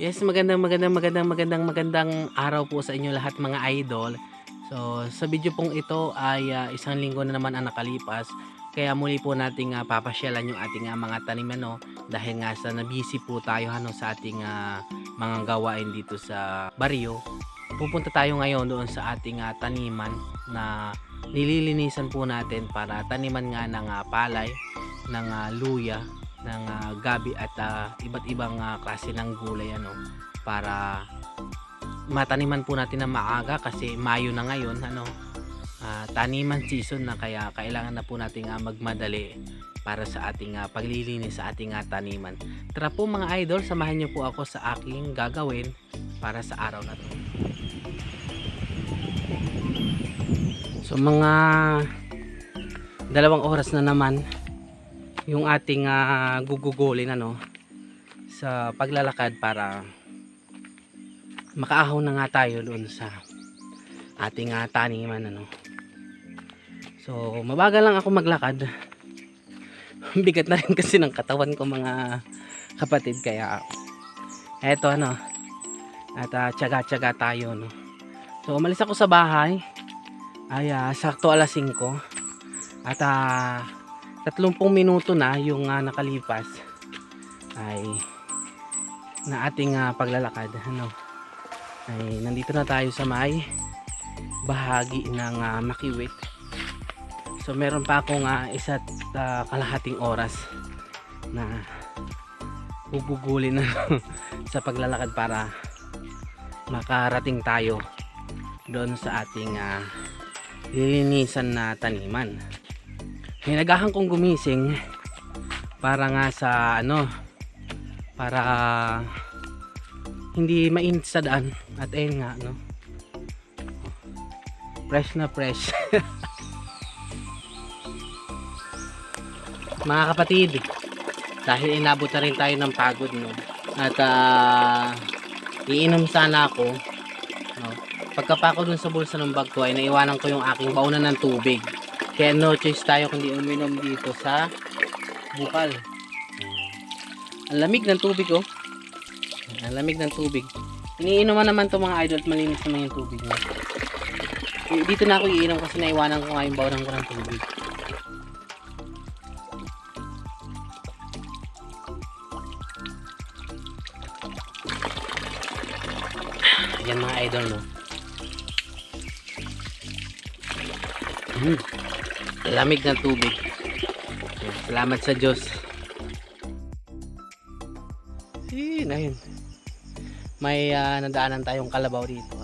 Yes, magandang magandang magandang magandang magandang araw po sa inyo lahat mga idol. So, sa video pong ito ay ah, isang linggo na naman ang nakalipas. Kaya muli po nating ah, papasyalan yung ating ah, mga taniman no dahil nga sa nabisi po tayo ano sa ating ah, mga gawain dito sa baryo. Pupunta tayo ngayon doon sa ating ah, taniman na nililinisan po natin para taniman nga ng ah, palay, ng ah, luya, ng ah, gabi at ah, iba't ibang ah, klase ng gulay ano para mataniman po natin na maaga kasi Mayo na ngayon ano ah, taniman season na kaya kailangan na po nating ah, magmadali para sa ating ah, paglilinis sa ating ah, taniman. Tara po mga idol, samahan niyo po ako sa aking gagawin para sa araw na to. So mga dalawang oras na naman yung ating ah, gugugulin ano sa paglalakad para makaahon na nga tayo doon sa ating ah, taniman ano. So mabagal lang ako maglakad. Bigat na rin kasi ng katawan ko mga kapatid kaya eto ano at uh, tsaga-tsaga tayo no. So umalis ako sa bahay ay ah, sakto alas 5 at ah 30 minuto na yung ah, nakalipas ay na ating ah, paglalakad ano? Ay nandito na tayo sa may bahagi ng ah, Makiwit. So meron pa akong ah, isa't ah, kalahating oras na bubugulin na sa paglalakad para makarating tayo doon sa ating ah, lilinisan na taniman Hinagahan kong gumising para nga sa ano para hindi mainit sa daan at ayun nga no? Fresh na fresh. Mga kapatid dahil inabot na rin tayo ng pagod no? At ah, iinom sana ako no? Pagkapako dun sa bulsa ng bag ko ay naiwanan ko yung aking baunan ng tubig kaya no choice tayo kundi uminom dito sa bukal. Ang lamig ng tubig oh. Ang lamig ng tubig. Iniinuman naman to mga idol at malinis naman yung tubig niya. Eh, Dito na ako iinom kasi naiwanan ko nga yung bawang ko ng tubig. Ayan mga idol no. Hmm. Lamig ng tubig. Salamat sa Diyos. Ayun, ayun. May ah, nadaanan tayong kalabaw dito.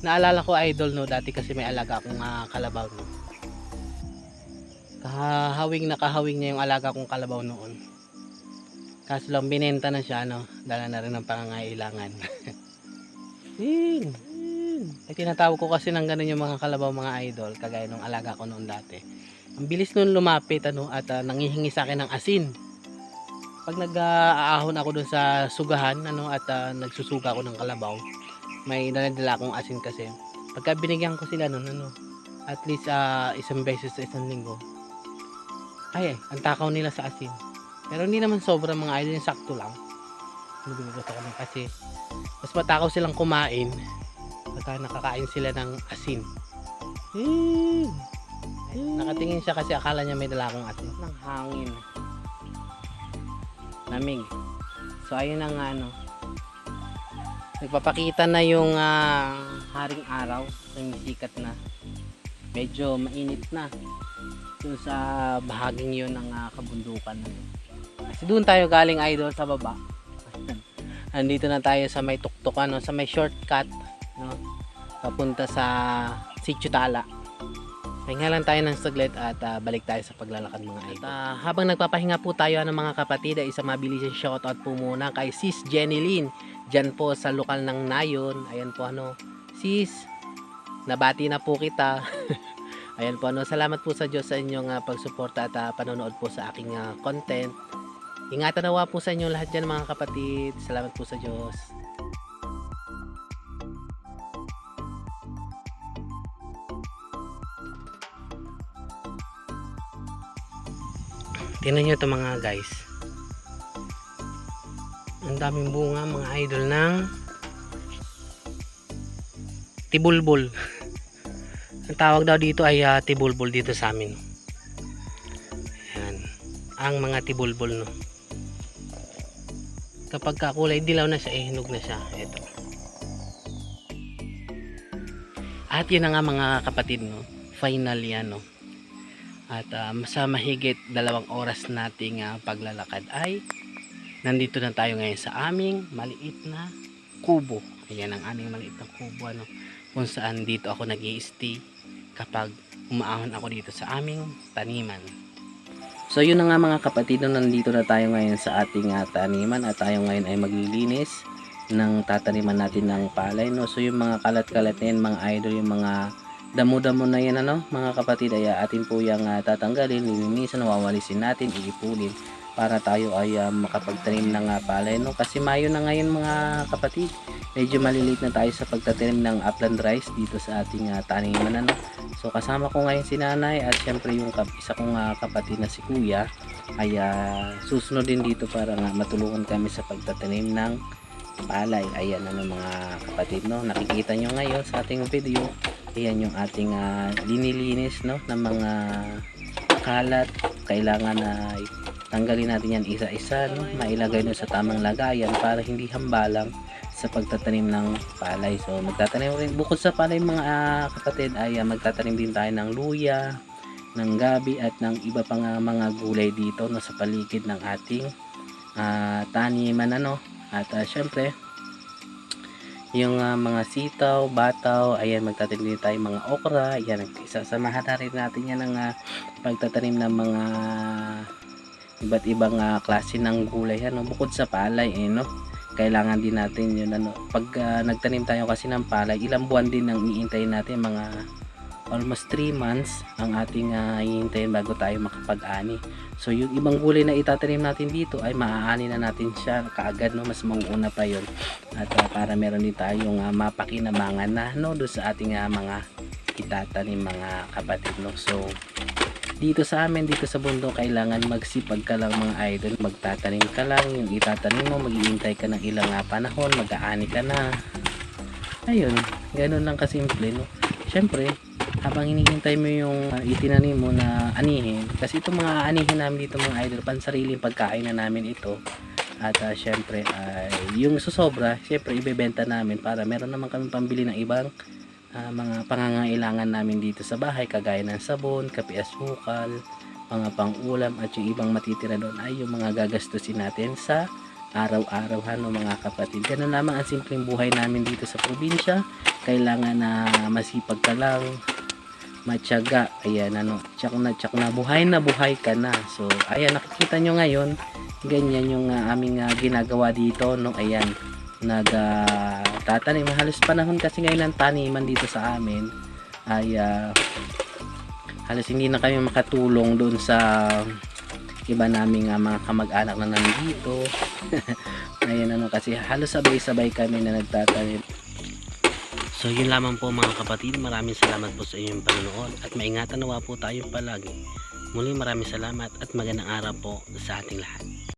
Naalala ko idol no, dati kasi may alaga akong ah, kalabaw no. Kahawing na kahawing niya yung alaga kong kalabaw noon. Kaso lang binenta na siya no, dala na rin ng pangangailangan. Ayun. Ay tinatawag ko kasi ng ganun yung mga kalabaw mga idol, kagaya nung alaga ko noon dati. Ang bilis nun lumapit ano, at ah, nangihingi sa akin ng asin. Pag nag-aahon ako dun sa sugahan ano, at ah, nagsusuga ako ng kalabaw, may daladala akong asin kasi. Pagka binigyan ko sila nun, ano, at least ah, isang beses sa isang linggo, ay, ay, ang takaw nila sa asin. Pero hindi naman sobrang mga idol, sakto lang. Nabigay ko sa kanila kasi mas matakaw silang kumain pagka nakakain sila ng asin. Hmm. Nakatingin siya kasi akala niya may dala akong asin. Ng hangin. Lamig. So ayun ang ano. Nagpapakita na yung ah, haring araw. Sumisikat na. Medyo mainit na. Doon sa bahaging yun ng ah, kabundukan. Kasi doon tayo galing idol sa baba. Andito na tayo sa may tuktukan, no? sa may shortcut, no? papunta sa Sitio Tala. Pahinga lang tayo ng saglit at ah, balik tayo sa paglalakad mga idol. Ah, habang nagpapahinga po tayo ng mga kapatid, ay isang mabilis yung shoutout po muna kay Sis Jenny Lynn. Diyan po sa lokal ng Nayon. Ayan po ano, Sis, nabati na po kita. Ayan po ano, salamat po sa Diyos sa inyong ah, pagsuporta at ah, panonood po sa aking ah, content. Ingatan nawa po sa inyo lahat dyan mga kapatid. Salamat po sa Diyos. Tingnan nyo ito mga guys. Ang daming bunga mga idol ng tibulbul. Ang tawag daw dito ay ah, tibulbul dito sa amin. Ayan. Ang mga tibulbul no. Kapag kakulay dilaw na siya, eh, hinog na siya. Ito. At yun na nga mga kapatid no. Final yan no. At um, sa mahigit dalawang oras nating ah, paglalakad ay nandito na tayo ngayon sa aming maliit na kubo. Ayan ang aming maliit na kubo ano, kung saan dito ako nag stay kapag umaahon ako dito sa aming taniman. So yun na nga mga kapatid, nandito na tayo ngayon sa ating ah, taniman at tayo ngayon ay maglilinis ng tataniman natin ng palay. No? So yung mga kalat-kalat na yan, mga idol, yung mga damo-damo na yan, ano, mga kapatid, ay ah, atin po yung ah, tatanggalin, lilinisan, wawalisin natin, iipulin para tayo ay ah, makapagtanim ng ah, palay. No? Kasi Mayo na ngayon mga kapatid, medyo maliliit na tayo sa pagtatanim ng upland rice dito sa ating ah, taniman. Ano? So kasama ko ngayon si nanay at syempre yung isa kong ah, kapatid na si kuya ay ah, susunod din dito para nga matulungan kami sa pagtatanim ng palay. Ayan ano mga kapatid no. Nakikita nyo ngayon sa ating video. Ayan yung ating ah, linilinis no ng mga kalat. Kailangan na tanggalin natin yan isa-isa no. Mailagay no sa tamang lagayan para hindi hambalang sa pagtatanim ng palay. So magtatanim rin bukod sa palay mga ah, kapatid ay ah, magtatanim din tayo ng luya, ng gabi at ng iba pang ah, mga gulay dito no sa paligid ng ating ah, taniman ano. At ah, syempre yung ah, mga sitaw, bataw, ayan magtatanim din tayo mga okra, ayan isasamahan na rin natin yan ng ah, pagtatanim ng mga iba't ibang ah, klase ng gulay. Ano bukod sa palay eh no? Kailangan din natin yun ano? Pag ah, nagtanim tayo kasi ng palay ilang buwan din ang iintayin natin mga almost 3 months ang ating uh, iintayin bago tayo makapag-ani. So yung ibang gulay na itatanim natin dito ay maaani na natin siya kaagad no? Mas mauuna pa yon at ah, para meron din tayong uh, mapakinabangan na no? Do sa ating ah, mga itatanim mga kapatid no? So dito sa amin dito sa bundok kailangan magsipag ka lang mga idol. Magtatanim ka lang. Yung itatanim mo maghihintay ka ng ilang ah, panahon. Mag-aani ka na. Ayun. Ganun lang kasimple no? Syempre habang hinihintay mo yung ah, itinanim mo na anihin kasi itong mga anihin namin dito mga idol pansariling pagkain na namin ito at ah, syempre ay yung susobra syempre ibebenta namin para meron naman kami pambili ng ibang ah, mga pangangailangan namin dito sa bahay kagaya ng sabon, kape asukal, mga pangulam at yung ibang matitira doon ay yung mga gagastusin natin sa araw-araw ano mga kapatid. Ganun lamang ang simpleng buhay namin dito sa probinsya. Kailangan na masipag ka lang, matyaga. Ayan ano, tsak na tsak na buhay na buhay ka na. So ayan nakikita nyo ngayon, ganyan yung ah, aming ah, ginagawa dito no. Ayan, nagtatanim halos panahon kasi ngayon ng taniman dito sa amin ay ah, halos hindi na kami makatulong doon sa iba naming ah, mga kamag-anak na nandito ngayon ano kasi halos sabay-sabay kami na nagtatanim So yun lamang po mga kapatid, maraming salamat po sa inyong panonood at maingatan nawa po tayo palagi. Muli maraming salamat at magandang araw po sa ating lahat.